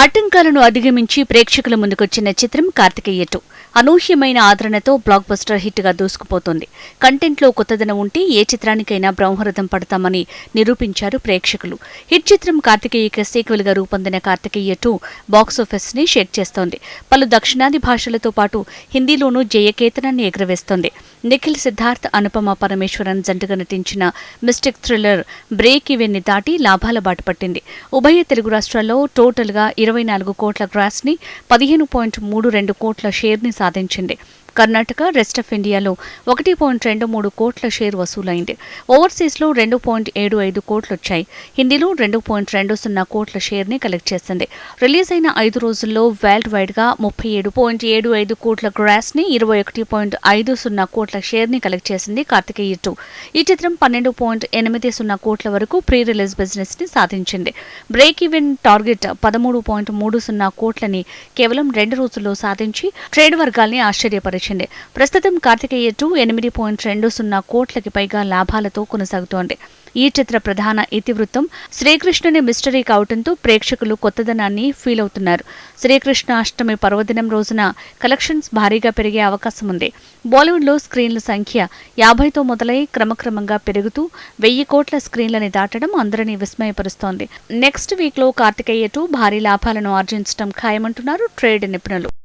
ఆటంకాలను అధిగమించి ప్రేక్షకుల ముందుకొచ్చిన చిత్రం కార్తికేయ టూ అనూహ్యమైన ఆదరణతో బ్లాక్ బస్టర్ హిట్గా దూసుకుపోతోంది. కంటెంట్లో కొత్తదనం ఉంటే ఏ చిత్రానికైనా బ్రహ్మరథం పడతామని నిరూపించారు ప్రేక్షకులు. హిట్ చిత్రం కార్తికేయకి సీక్వెల్గా రూపొందిన కార్తికేయ టూ బాక్సాఫీస్ షేక్ చేస్తోంది. పలు దక్షిణాది భాషలతో పాటు హిందీలోనూ జయకేతనాన్ని ఎగురవేస్తోంది. నిఖిల్ సిద్ధార్థ్ అనుపమ పరమేశ్వరన్ జంటగా నటించిన మిస్టిక్ థ్రిల్లర్ బ్రేక్ ఈవెన్ని దాటి లాభాల బాట పట్టింది. ఉభయ తెలుగు రాష్ట్రాల్లో టోటల్గా ఇరవై నాలుగు కోట్ల గ్రాస్ని పదిహేను పాయింట్ మూడు రెండు కోట్ల షేర్ని సాధించింది. కర్ణాటక రెస్ట్ ఆఫ్ ఇండియాలో ఒకటి పాయింట్ రెండు మూడు కోట్ల షేర్ వసూలైంది. ఓవర్సీస్లో రెండు పాయింట్ ఏడు ఐదు కోట్లు వచ్చాయి హిందీలో రెండు పాయింట్ రెండు సున్నా కోట్ల షేర్ని కలెక్ట్ చేసింది. రిలీజ్ అయిన ఐదు రోజుల్లో వరల్డ్ వైడ్గా ముప్పై ఏడు పాయింట్ ఏడు ఐదు కోట్ల గ్రాస్ని ఇరవై ఒకటి పాయింట్ ఐదు సున్నా కోట్ల షేర్ని కలెక్ట్ చేసింది కార్తికేయ టూ ఈ చిత్రం పన్నెండు పాయింట్ ఎనిమిది సున్నా కోట్ల వరకు ప్రీ రిలీజ్ బిజినెస్ని సాధించింది. బ్రేక్ ఈవెన్ టార్గెట్ పదమూడు పాయింట్ మూడు సున్నా కోట్లని కేవలం రెండు రోజుల్లో సాధించి ట్రేడ్ వర్గాల్ని ఆశ్చర్యపరిచింది. ప్రస్తుతం కార్తికేయ టూ ఎనిమిది పాయింట్ రెండు సున్నా కోట్లకి పైగా లాభాలతో కొనసాగుతోంది. ఈ చిత్ర ప్రధాన ఇతివృత్తం శ్రీకృష్ణుని మిస్టరీ కావడంతో ప్రేక్షకులు కొత్తదనాన్ని ఫీల్ అవుతున్నారు. శ్రీకృష్ణ అష్టమి పర్వదినం రోజున కలెక్షన్స్ భారీగా పెరిగే అవకాశం ఉంది. బాలీవుడ్లో స్క్రీన్ల సంఖ్య యాభైతో మొదలై క్రమక్రమంగా పెరుగుతూ వెయ్యి కోట్ల స్క్రీన్లని దాటడం అందరినీ విస్మయపరుస్తోంది. నెక్స్ట్ వీక్లో కార్తికేయ టూ భారీ లాభాలను ఆర్జించడం ఖాయమంటున్నారు ట్రేడ్ నిపుణులు.